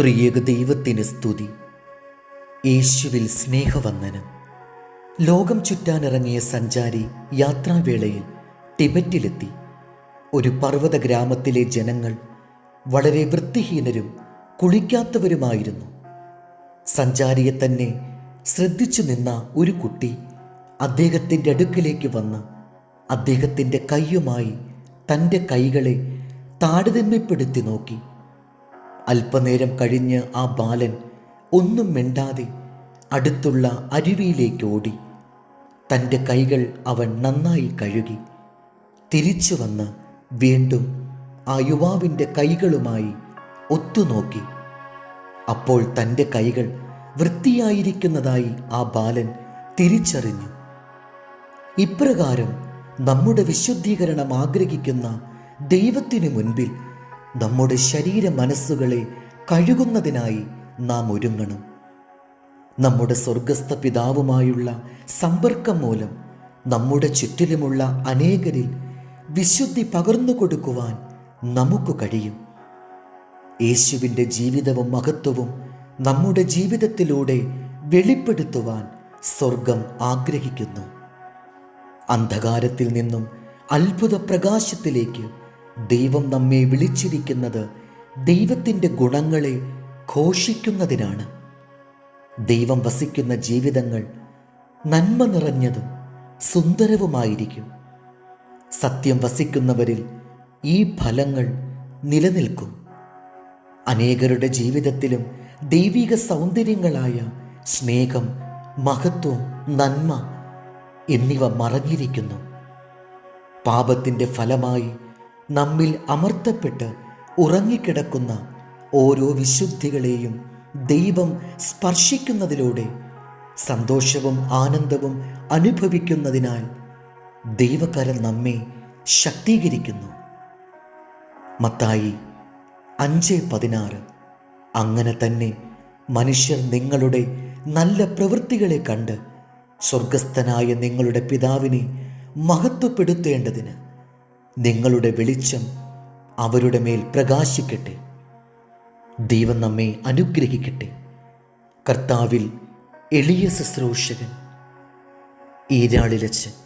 ത്രിയേക ദൈവത്തിന് സ്തുതി. യേശുവിൽ സ്നേഹവന്ദനം. ലോകം ചുറ്റാനിറങ്ങിയ സഞ്ചാരി യാത്രാവേളയിൽ ടിബറ്റിലെത്തി. ഒരു പർവത ഗ്രാമത്തിലെ ജനങ്ങൾ വളരെ വൃത്തിഹീനരും കുളിക്കാത്തവരുമായിരുന്നു. സഞ്ചാരിയെ തന്നെ ശ്രദ്ധിച്ചു നിന്ന ഒരു കുട്ടി അദ്ദേഹത്തിന്റെ അടുക്കിലേക്ക് വന്ന് അദ്ദേഹത്തിന്റെ കൈയുമായി തന്റെ കൈകളെ താരതമ്യപ്പെടുത്തി നോക്കി. അല്പനേരം കഴിഞ്ഞ് ആ ബാലൻ ഒന്നും മിണ്ടാതെ അടുത്തുള്ള അരുവിയിലേക്ക് ഓടി. തന്റെ കൈകൾ അവൻ നന്നായി കഴുകി. തിരിച്ചു വന്ന് വീണ്ടും ആ യുവാവിന്റെ കൈകളുമായി ഒത്തുനോക്കി. അപ്പോൾ തന്റെ കൈകൾ വൃത്തിയായിരിക്കുന്നതായി ആ ബാലൻ തിരിച്ചറിഞ്ഞു. ഇപ്രകാരം നമ്മുടെ വിശുദ്ധീകരണം ആഗ്രഹിക്കുന്ന ദൈവത്തിനു മുൻപിൽ നമ്മുടെ ശരീര മനസ്സുകളെ കഴുകുന്നതിനായി നാം ഒരുങ്ങണം. നമ്മുടെ സ്വർഗസ്ഥ പിതാവുമായുള്ള സമ്പർക്കം മൂലം നമ്മുടെ ചുറ്റിലുമുള്ള അനേകരിൽ വിശുദ്ധി പകർന്നു കൊടുക്കുവാൻ നമുക്ക് കഴിയും. യേശുവിന്റെ ജീവിതവും മഹത്വവും നമ്മുടെ ജീവിതത്തിലൂടെ വെളിപ്പെടുത്തുവാൻ സ്വർഗം ആഗ്രഹിക്കുന്നു. അന്ധകാരത്തിൽ നിന്നും അത്ഭുത പ്രകാശത്തിലേക്ക് ദൈവം നമ്മെ വിളിച്ചിരിക്കുന്നത് ദൈവത്തിന്റെ ഗുണങ്ങളെ ഘോഷിക്കുന്നതിനാണ്. ദൈവം വസിക്കുന്ന ജീവിതങ്ങൾ നന്മ നിറഞ്ഞതും സുന്ദരവുമായിരിക്കും. സത്യം വസിക്കുന്നവരിൽ ഈ ഫലങ്ങൾ നിലനിൽക്കും. അനേകരുടെ ജീവിതത്തിലും ദൈവിക സൗന്ദര്യങ്ങളായ സ്നേഹം മഹത്വം നന്മ എന്നിവ മറഞ്ഞിരിക്കുന്നു. പാപത്തിന്റെ ഫലമായി നമ്മിൽ അമർത്തപ്പെട്ട് ഉറങ്ങിക്കിടക്കുന്ന ഓരോ വിശുദ്ധികളെയും ദൈവം സ്പർശിക്കുന്നതിലൂടെ സന്തോഷവും ആനന്ദവും അനുഭവിക്കുന്നതിനാൽ ദൈവകരം നമ്മെ ശക്തീകരിക്കുന്നു. മത്തായി അഞ്ച് പതിനാറ്. അങ്ങനെ തന്നെ മനുഷ്യർ നിങ്ങളുടെ നല്ല പ്രവൃത്തികളെ കണ്ട് സ്വർഗസ്ഥനായ നിങ്ങളുടെ പിതാവിനെ മഹത്വപ്പെടുത്തേണ്ടതിന് നിങ്ങളുടെ വെളിച്ചം അവരുടെ മേൽ പ്രകാശിക്കട്ടെ. ദൈവം നമ്മെ അനുഗ്രഹിക്കട്ടെ. കർത്താവിൽ എളിയ ശുശ്രൂഷകൻ ഈരാളിലച്ച്